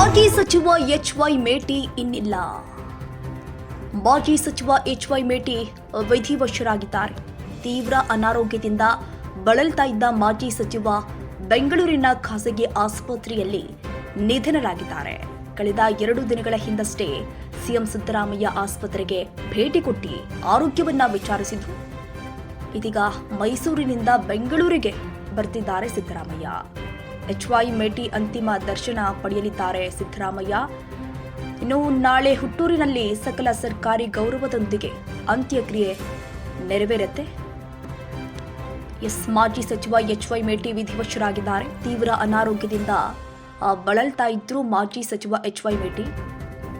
ಮಾಜಿ ಸಚಿವ H Y ಮೇಟಿ ಇನ್ನಿಲ್ಲ. ಮಾಜಿ ಸಚಿವ ಎಚ್ ವೈ ಮೇಟಿ ವಿಧಿವಶರಾಗಿದ್ದಾರೆ ತೀವ್ರ ಅನಾರೋಗ್ಯದಿಂದ ಬಳಲ್ತಾ ಇದ್ದ ಮಾಜಿ ಸಚಿವ ಬೆಂಗಳೂರಿನ ಖಾಸಗಿ ಆಸ್ಪತ್ರೆಯಲ್ಲಿ ನಿಧನರಾಗಿದ್ದಾರೆ. ಕಳೆದ ಎರಡು ದಿನಗಳ ಹಿಂದಷ್ಟೇ ಸಿಎಂ ಸಿದ್ದರಾಮಯ್ಯ ಆಸ್ಪತ್ರೆಗೆ ಭೇಟಿ ಕೊಟ್ಟು ಆರೋಗ್ಯವನ್ನ ವಿಚಾರಿಸಿದ್ರು. ಇದೀಗ ಮೈಸೂರಿನಿಂದ ಬೆಂಗಳೂರಿಗೆ ಬರ್ತಿದ್ದಾರೆ ಸಿದ್ದರಾಮಯ್ಯ. ಎಚ್ ವೈ ಮೇಟಿ ಅಂತಿಮ ದರ್ಶನ ಪಡೆಯಲಿದ್ದಾರೆ. ಸಿದ್ದರಾಮಯ್ಯ, ಇನ್ನು ನಾಳೆ ಹುಟ್ಟೂರಿನಲ್ಲಿ ಸಕಲ ಸರ್ಕಾರಿ ಗೌರವದೊಂದಿಗೆ ಅಂತ್ಯಕ್ರಿಯೆ ನೆರವೇರುತ್ತೆ. ಎಸ್ ಮಾಜಿ ಸಚಿವ ಎಚ್ ವೈ ಮೇಟಿ ವಿಧಿವಶರಾಗಿದ್ದಾರೆ. ತೀವ್ರ ಅನಾರೋಗ್ಯದಿಂದ ಬಳಲ್ತಾ ಇದ್ರು ಮಾಜಿ ಸಚಿವ ಎಚ್ ವೈ ಮೇಟಿ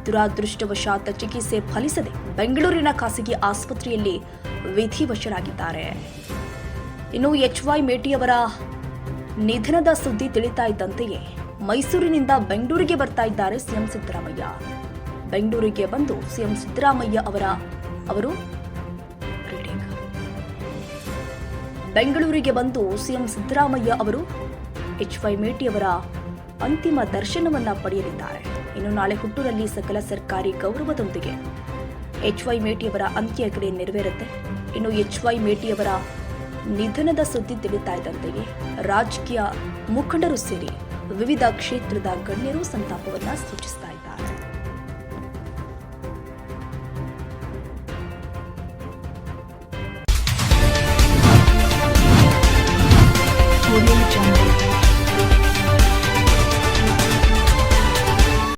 ದುರಾದೃಷ್ಟವಶಾತ್ ಚಿಕಿತ್ಸೆ ಫಲಿಸದೆ ಬೆಂಗಳೂರಿನ ಖಾಸಗಿ ಆಸ್ಪತ್ರೆಯಲ್ಲಿ ವಿಧಿವಶರಾಗಿದ್ದಾರೆ. ಇನ್ನು ಎಚ್ ವೈ ಮೇಟಿಯವರ ನಿಧನದ ಸುದ್ದಿ ತಿಳಿತಾ ಇದ್ದಂತೆಯೇ ಮೈಸೂರಿನಿಂದ ಬೆಂಗಳೂರಿಗೆ ಬರ್ತಾ ಇದ್ದಾರೆ ಸಿಎಂ ಸಿದ್ದರಾಮಯ್ಯ. ಬೆಂಗಳೂರಿಗೆ ಬಂದು ಸಿಎಂ ಸಿದ್ದರಾಮಯ್ಯ ಅವರ, ಅವರು. ಬೆಂಗಳೂರಿಗೆ ಬಂದು ಸಿಎಂ ಸಿದ್ದರಾಮಯ್ಯ ಅವರು ಎಚ್ ವೈ ಮೇಟಿಯವರ ಅಂತಿಮ ದರ್ಶನವನ್ನ ಪಡೆಯಲಿದ್ದಾರೆ. ಇನ್ನು ನಾಳೆ ಹುಟ್ಟೂರಲ್ಲಿ ಸಕಲ ಸರ್ಕಾರಿ ಗೌರವದೊಂದಿಗೆ ಎಚ್ ವೈ ಮೇಟಿಯವರ ಅಂತ್ಯಕ್ರಿಯೆ ನೆರವೇರುತ್ತೆ. ಇನ್ನು ಎಚ್ ವೈ ಮೇಟಿಯವರ ನಿಧನದ ಸುದ್ದಿ ತಿಳಿತಾ ಇದ್ದಂತೆಯೇ ರಾಜಕೀಯ ಮುಖಂಡರು ಸೇರಿ ವಿವಿಧ ಕ್ಷೇತ್ರದ ಗಣ್ಯರು ಸಂತಾಪವನ್ನ ಸೂಚಿಸಿದ್ದಾರೆ